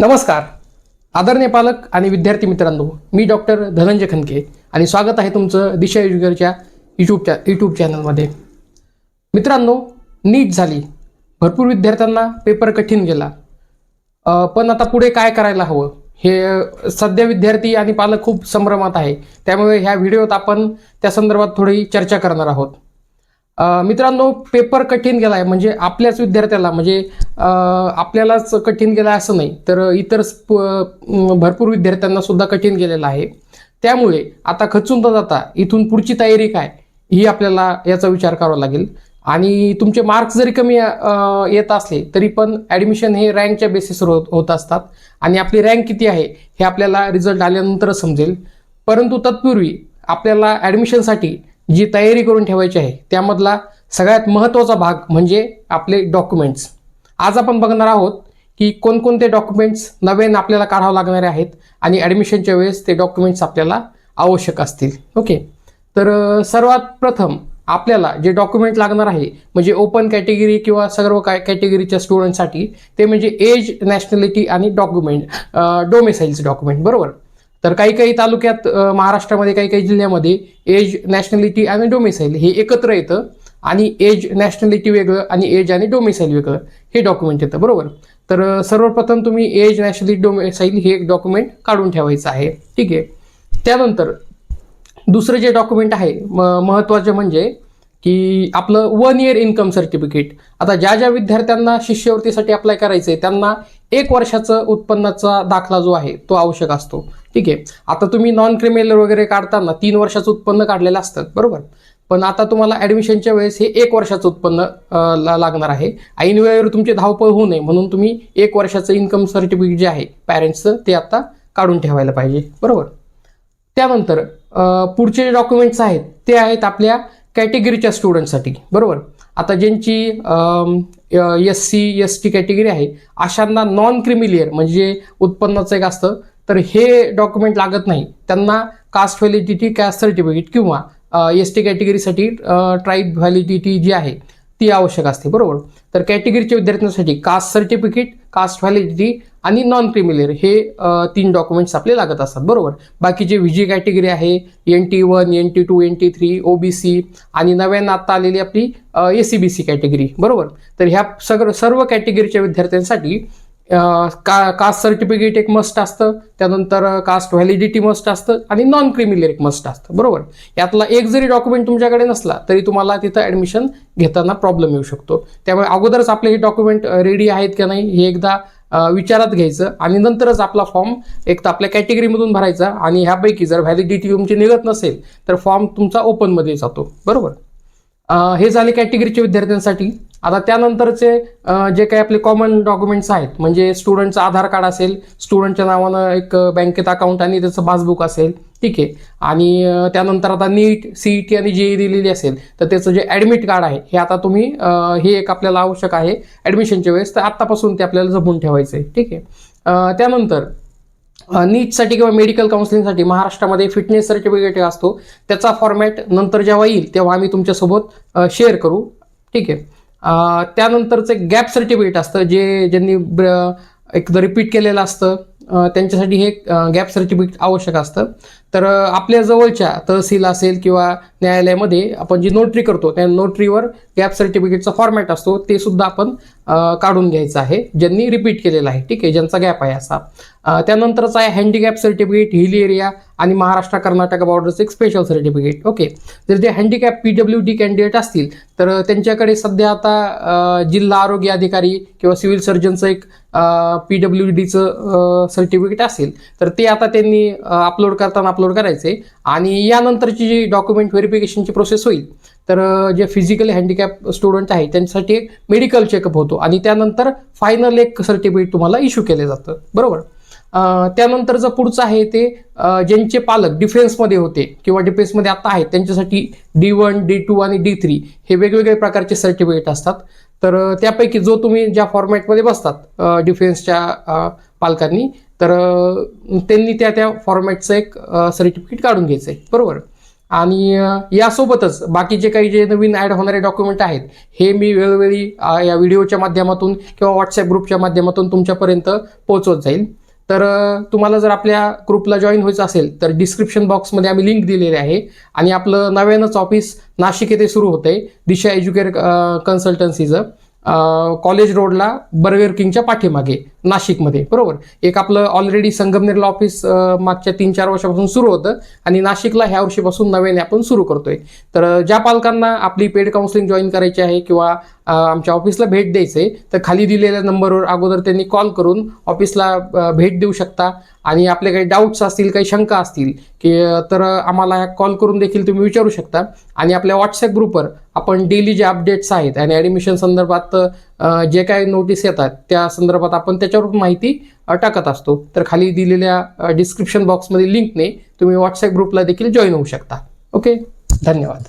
नमस्कार. आदरणीय पालक आणि विद्यार्थी मित्रांनो मी डॉक्टर धनंजय खनके आणि स्वागत आहे तुमचं दिशा एज्युकेअरच्या यूट्यूब चॅ यूट्यूब चॅनलमध्ये मित्रांनो नीट झाली. भरपूर विद्यार्थ्यांना पेपर कठीण गेला. पण आता पुढे काय करायला हवं? हे सध्या विद्यार्थी आणि पालक खूप संभ्रमात आहे. त्यामुळे ह्या व्हिडिओत आपण त्या संदर्भात थोडी चर्चा करणार आहोत. मित्रांनो पेपर कठीण गेला आहे म्हणजे आपल्याच विद्यार्थ्याला म्हणजे आपल्यालाच कठीण गेला आहे असं नाही. तर इतर स्प- भरपूर विद्यार्थ्यांना सुद्धा कठीण गेलेलं आहे. त्यामुळे आता खचून न जाता इथून पुढची तयारी काय ही आपल्याला याचा विचार करावा लागेल. आणि तुमचे मार्क्स जरी कमी येत असले तरी पण ॲडमिशन हे रँकच्या बेसिसवर होत होत असतात. आणि आपली रँक किती आहे हे आपल्याला रिझल्ट आल्यानंतरच समजेल. परंतु तत्पूर्वी आपल्याला ॲडमिशनसाठी जी तयारी करून ठेवायची आहे त्यामधला सगळ्यात महत्त्वाचा भाग म्हणजे आपले डॉक्युमेंट्स आज आपण बघणार आहोत की कोणकोणते डॉक्युमेंट्स नव्याने आपल्याला काढावं लागणारे आहेत आणि ॲडमिशनच्या वेळेस ते डॉक्युमेंट्स आपल्याला आवश्यक असतील. ओके? तर सर्वात प्रथम आपल्याला जे डॉक्युमेंट लागणार आहे म्हणजे ओपन कॅटेगरी किंवा सर्व काय कॅटेगरीच्या स्टुडंटसाठी ते म्हणजे एज नॅशनॅलिटी आणि डॉक्युमेंट डोमेसाईलचे डॉक्युमेंट बरोबर? तर काही काही तालुक्यात महाराष्ट्रामध्ये काही काही जिल्ह्यामध्ये एज नॅशनॅलिटी आणि डोमिसाईल हे एकत्र येतं आणि एज नॅशनॅलिटी वेगळं आणि एज आणि डोमेसाईल वेगळं हे डॉक्युमेंट येतं बरोबर? तर सर्वप्रथम तुम्ही एज नॅशनॅलिटी डोमिसाईल हे एक डॉक्युमेंट काढून ठेवायचं आहे ठीक आहे? त्यानंतर दुसरं जे डॉक्युमेंट आहे म महत्त्वाचे म्हणजे की आपलं वन इयर इन्कम सर्टिफिकेट आता ज्या ज्या विद्यार्थ्यांना शिष्यवृत्तीसाठी अप्लाय करायचं आहे त्यांना एक वर्षाचं उत्पन्नाचा दाखला जो आहे तो आवश्यक असतो. ठीक आहे. आता तुम्ही नॉन क्रिमिनल वगैरे काढताना तीन वर्षाचं उत्पन्न काढलेलं असतं बरोबर? पण आता तुम्हाला ॲडमिशनच्या वेळेस हे एक वर्षाचं उत्पन्न ला- लागणार आहे. ऐन वेळेवर तुमची धावपळ होऊ नये म्हणून तुम्ही एक वर्षाचं इन्कम सर्टिफिकेट जे आहे पॅरेंट्सचं ते आता काढून ठेवायला पाहिजे बरोबर? त्यानंतर पुढचे जे डॉक्युमेंट्स आहेत ते आहेत आपल्या कॅटेगरीच्या स्टुडंटसाठी बरोबर? आता ज्यांची S C S T category आहे अशांना नॉन क्रिमिलियर म्हणजे उत्पन्नाचं एक असतं तर हे डॉक्युमेंट लागत नाही. त्यांना कास्ट व्हॅलिडिटी कास्ट सर्टिफिकेट किंवा एस टी कॅटेगरीसाठी ट्राईब व्हॅलिडिटी जी आहे ती आवश्यक असते. बरोबर? तर कॅटेगरीच्या विद्यार्थ्यांसाठी कास्ट सर्टिफिकेट कास्ट व्हॅलिडिटी आणि नॉन क्रिमिलियर हे तीन डॉक्युमेंट्स आपले लागत असतात. बरोबर? बाकीचे व्ही जी कॅटेगरी आहे N T one N T two N T three O B C आणि नव्यानं आता आलेली आपली A C B C category बरोबर? तर ह्या सगळं सर्व कॅटेगरीच्या विद्यार्थ्यांसाठी का कास्ट सर्टिफिकेट एक मस्ट असतं. त्यानंतर कास्ट व्हॅलिडिटी मस्ट असतं आणि नॉन क्रिमिलर एक मस्ट असतं. बरोबर? यातला एक जरी डॉक्युमेंट तुमच्याकडे नसला तरी तुम्हाला तिथं ॲडमिशन घेताना प्रॉब्लेम येऊ शकतो. त्यामुळे अगोदरच आपले हे डॉक्युमेंट रेडी आहेत का नाही हे एकदा विचारात घ्यायचं आणि नंतरच आपला फॉर्म एक तर आपल्या कॅटेगरीमधून भरायचा आणि ह्यापैकी जर व्हॅलिडिटी तुमची निघत नसेल तर फॉर्म तुमचा ओपनमध्ये जातो. बरोबर? हे झाले कॅटेगरीच्या विद्यार्थ्यांसाठी. आता त्यानंतरचे जे काही आपले कॉमन डॉक्युमेंट्स आहेत म्हणजे स्टुडंटचं आधार कार्ड असेल स्टुडंटच्या नावानं एक बँकेत अकाउंट आणि त्याचं पासबुक असेल ठीक आहे. आणि त्यानंतर आता नीट सी टी आणि जेई दिलेली असेल तर त्याचं जे ॲडमिट कार्ड आहे हे आता तुम्ही हे एक आपल्याला आवश्यक आहे ॲडमिशनच्या वेळेस तर आत्तापासून ते आपल्याला जपून ठेवायचं आहे ठीक आहे. त्यानंतर नीटसाठी किंवा मेडिकल काउन्सिलिंगसाठी महाराष्ट्रामध्ये फिटनेस सर्टिफिकेट असतो. त्याचा फॉर्मॅट नंतर जेव्हा येईल तेव्हा आम्ही तुमच्यासोबत शेअर करू. ठीक आहे. त्यानंतरचं एक गॅप सर्टिफिकेट असतं जे ज्यांनी एकदा रिपीट केलेलं असतं. त्यांच्यासाठी हे गॅप सर्टिफिकेट आवश्यक असतं. तर आपल्या जवळच्या तहसील असेल किंवा न्यायालयामध्ये आपण जी नोटरी करतो त्या नोटरीवर गॅप सर्टिफिकेटचा फॉर्मॅट असतो ते सुद्धा आपण काढून घ्यायचं आहे ज्यांनी रिपीट केलेलं आहे ठीक आहे ज्यांचा गॅप आहे असा. त्यानंतरच आहे हँडिकॅप सर्टिफिकेट हिल एरिया आणि महाराष्ट्र कर्नाटक बॉर्डरचं एक स्पेशल सर्टिफिकेट ओके. जर ते handicap P W D candidate असतील तर त्यांच्याकडे सध्या आता जिल्हा आरोग्य अधिकारी किंवा सिव्हिल सर्जनचं एक पी डब्ल्यू डीचं सर्टिफिकेट असेल तर ते आता त्यांनी अपलोड करताना अपलोड करायचे आणि यानंतरची जी डॉक्युमेंट व्हेरिफिकेशनची प्रोसेस होईल तर जे फिजिकली हँडिकॅप स्टुडंट आहे त्यांच्यासाठी एक मेडिकल चेकअप होतो. आणि त्यानंतर फायनल एक सर्टिफिकेट तुम्हाला इश्यू केलं जातं. बरोबर? त्यानंतर जर पुढचं आहे ते ज्यांचे पालक डिफेन्समध्ये होते किंवा डिफेन्समध्ये आता आहेत त्यांच्यासाठी डी वन डी टू आणि डी थ्री हे वेगवेगळे प्रकारचे सर्टिफिकेट असतात. तर त्यापैकी जो तुम्ही ज्या फॉर्मॅटमध्ये बसतात डिफेन्सच्या पालकांनी तर त्यांनी त्या त्या फॉर्मॅटचं एक सर्टिफिकेट काढून घ्यायचं आहे बरोबर? आणि यासोबतच बाकीचे काही जे नवीन ॲड होणारे डॉक्युमेंट आहेत हे मी वेळोवेळी या व्हिडिओच्या माध्यमातून किंवा व्हॉट्सअप ग्रुपच्या माध्यमातून तुमच्यापर्यंत पोहोचवत जाईल. तर तुम्हाला जर आपल्या ग्रुपला जॉईन व्हायचं असेल तर डिस्क्रिप्शन बॉक्समध्ये आम्ही लिंक दिलेली आहे. आणि आपलं नव्यानंच ऑफिस नाशिक येथे सुरू होतं आहे दिशा एज्युकेट कन्सल्टन्सीचं कॉलेज रोडला बर्गर किंगच्या पाठीमागे नाशिकमध्ये. बरोबर? एक आपलं ऑलरेडी संगमनेरला ऑफिस मागच्या तीन चार वर्षापासून सुरू होतं आणि नाशिकला ह्या वर्षीपासून नव्याने आपण सुरू करतोय. तर ज्या पालकांना आपली पेड काउन्सिलिंग जॉईन करायची आहे किंवा आमच्या ऑफिसला भेट द्यायचं आहे तर खाली दिलेल्या नंबरवर अगोदर त्यांनी कॉल करून ऑफिसला भेट देऊ शकता. आणि आपले काही डाऊट्स असतील काही शंका असतील की तर आम्हाला कॉल करून देखील तुम्ही विचारू शकता. आणि आपल्या व्हॉट्सअप ग्रुपवर आपण डेली जे अपडेट्स आहेत आणि ॲडमिशन संदर्भात जे काही नोटीस येतात त्या संदर्भात आपण त्याच्यावर माहिती टाकत असतो. तर खाली दिलेल्या डिस्क्रिप्शन बॉक्समध्ये लिंकने तुम्ही व्हॉट्सअप ग्रुपला देखील जॉईन होऊ शकता. ओके धन्यवाद.